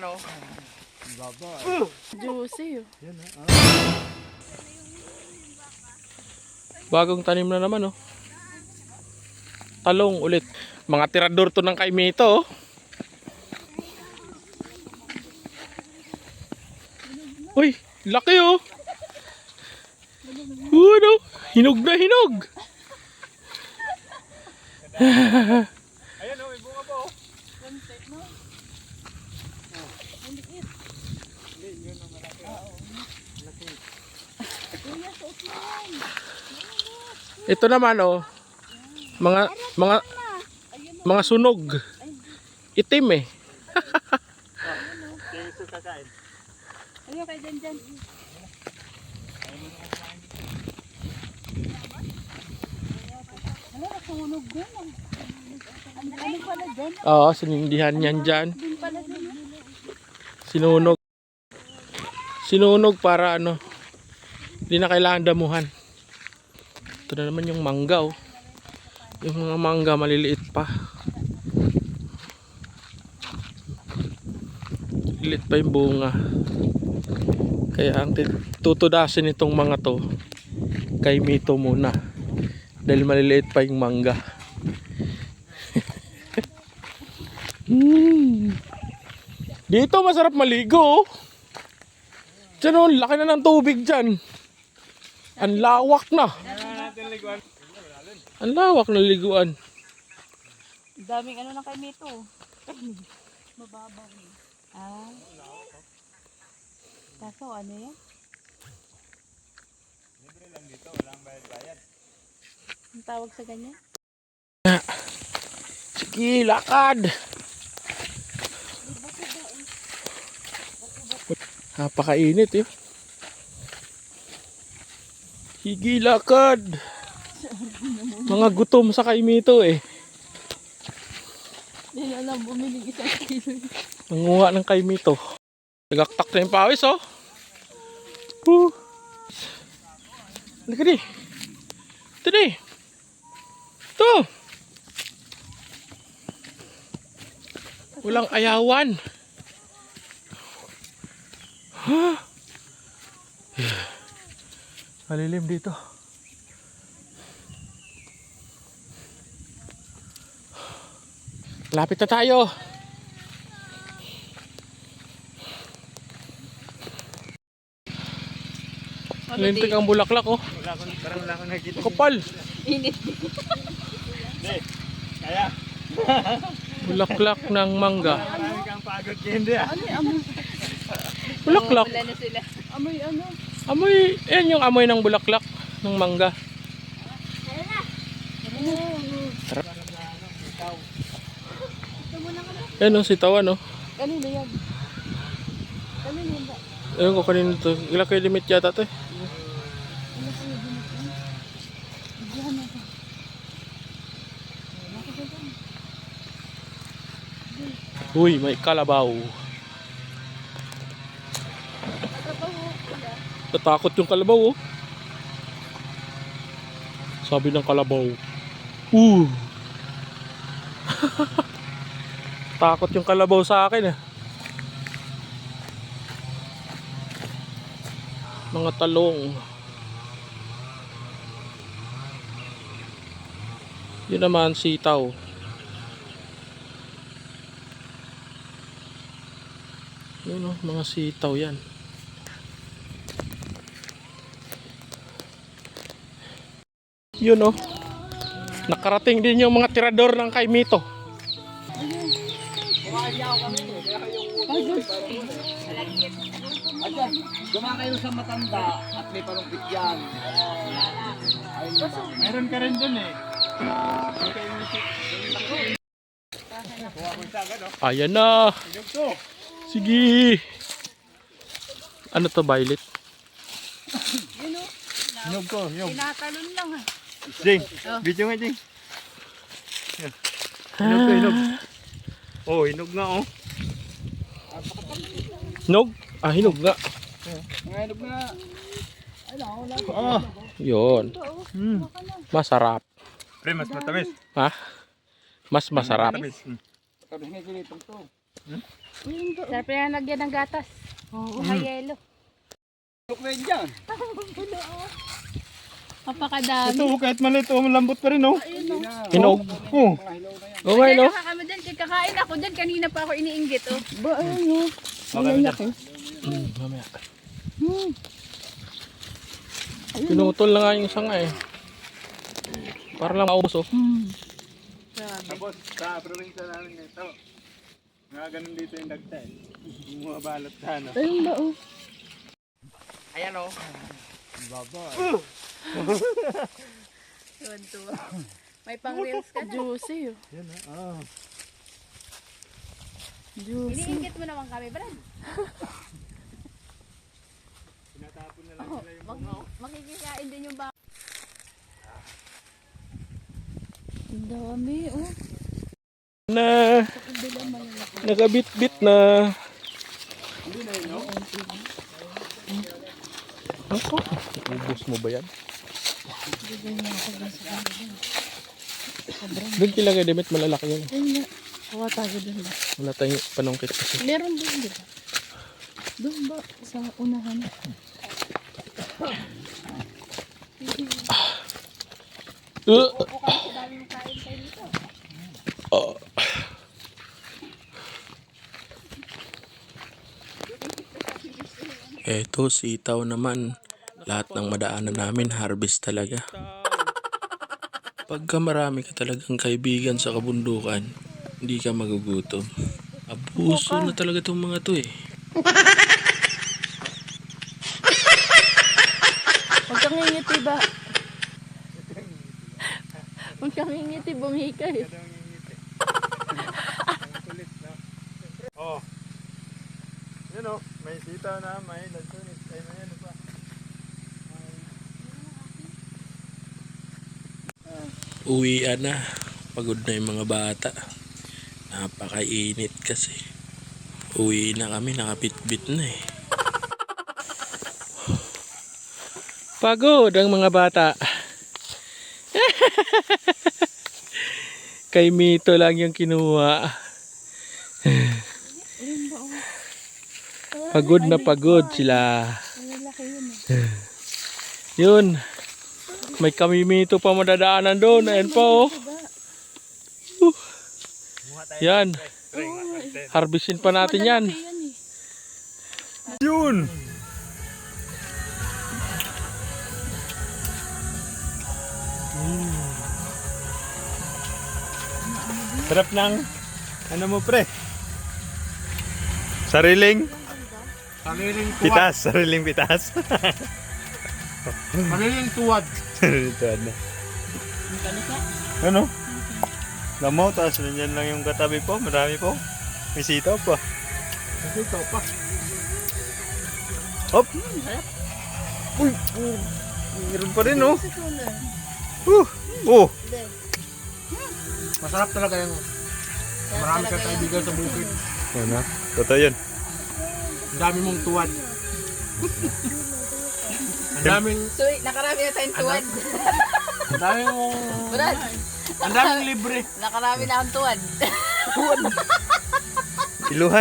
Ayan oh. Juicy. oh. Bagong tanim na naman oh. Talong ulit. Mga tirador to ng kaimito oh. Uy, laki oh. Ano? Hinog na hinog. Ayan oh, may bunga pa oh. Ito naman oh. Mga mga mga sunog. Itim eh. Ayun kayo dyan dyan. Ano, nasunog din. Ano ano pala dyan? Oo, sinindihan yan dyan. Sinunog. Sinunog para ano. Hindi na kailangan damuhan. Ito na naman yung mangga oh. Yung mga mangga maliliit pa. Lilit pa yung bunga. Kaya ang tutudasin itong mga to kay Mito muna. Dahil maliliit pa yung mangga. hmm. Dito masarap maligo. oh. Diyan oh, laki na ng tubig dyan. Ang lawak na. Ang lawak na liguan. Ang daming ano na kay Mito. Mababaw eh. Ah. Kaso ano yan? Libre lang dito, walang bayad-bayad. Ang tawag sa ganyan? Sige, lakad. Napakainit eh. Sige, lakad. Mga gutom sa kaimito eh. Hindi na lang bumili isang kilo. Nanguha ng kaimito. Nagaktak na yung pawis oh. Woo. Halika di. Ito di. Ito. Walang ayawan. Ha? Malilim dito. Lapit na tayo. Lintik ang bulaklak oh. Wala akong, parang wala akong nakikita. Kapal. Init. Hindi. Kaya, Bulaklak ng mangga. marami kang pagod hindi ah. Bulaklak. Wala na sila. Amoy ano? Amoy, yan yung amoy ng bulaklak ng mangga. Yan oh, sitawan oh. Kanino yan? Kanino yan ba? Ayun ko kanino to. Ilang kayo limit yata to eh. Uy, may kalabaw. Natakot yung kalabaw oh. Sabi ng kalabaw. Uh. Takot yung kalabaw sa akin eh. Mga talong. Yun naman sitaw. Yun oh, mga sitaw yan. Yun oh. Nakarating din yung mga tirador ng Kaimito. Guma kayo sa matanda at may palumpit yan. Meron ka rin dun eh. Ko oh. Ayan na. Sige. Ano to, Violet? Hinog ko, hinog. Tinatalon lang ah. Ding, video nga ding. Yan. Hinog to, hinog. Oh, hinog nga oh. Hinog? Ah, hinog nga. Ngayon na. Oh. Yun. Hmm. Masarap. Pre, mas matamis. Ha? Mas masarap. Matamis. Hmm. Sabi nga ginitong to. Sarap na lagyan ng gatas. Oo, may yelo. Look na yun dyan. Kapakadami. Ito, kahit maliit, oh, malambot pa rin, oh. Hinog. Oh, Oo nga, no? Nakakama dyan, kakain ako dyan. Kanina pa ako iniinggit, oh. baka na dyan. Hmm, mamaya. Pinutol na nga yung sanga eh. Para lang maubos oh. Tapos, sa probinsya namin ito, nga ganun dito yung dagta eh. Yung mga balot sa ano. Ayun ba, oh. Ayan oh. Yun, to. May pang reels ka na. Juicy, oh. Yan ah. Ah. Iniinggit mo naman kami, Brad. Tinatapon na lang sila yung Mag makikikain din yung baka. Ang dami, oh. Na nakabit-bit na. Ako, ubos mo ba yan? Doon kila kay Demet malalaki yun. Ayun Kawa tayo dun ba? Wala tayong panungkit kasi. Meron din, di ba? Doon ba? Sa unahan. Uh, Oh. Eto, sitaw naman. Lahat ng madaanan namin, harvest talaga. Pagka marami ka talagang kaibigan sa kabundukan, hindi ka magugutom. Abuso na talaga itong mga to eh. Huwag kang ngingiti ba? Huwag kang ngingiti, bumika eh. Oh. Yun oh, may sitaw na, may lansunis, ay may ano pa. Uwian na. Pagod na yung mga bata. Napakainit kasi. Uwi na kami, nakapit-bit na eh. Pagod ang mga bata. Kay Mito lang yung kinuha. Pagod na pagod sila. Yun. May kamimito pa madadaanan doon. Ayan pa oh. Yan. Harvestin pa natin yan. Yun! Sarap ng ano mo pre? Sariling Sariling tuwad. pitas, sariling pitas. Sariling tuwad. Sariling tuwad na. Ano? Lamaw, tapos nandiyan lang yung katabi po, marami po. May sitaw pa. Ito pa. Hop! Uy! Oh, meron pa rin oh. Uh! Oh! Masarap talaga yung marami kang kaibigan sa bukid. Ano? Totoo yun. Ang dami mong tuwad. Ang daming, So, nakarami na tayong tuwad. ang dami mong, Brad, ang daming libre. nakarami na akong tuwad. Iluhan.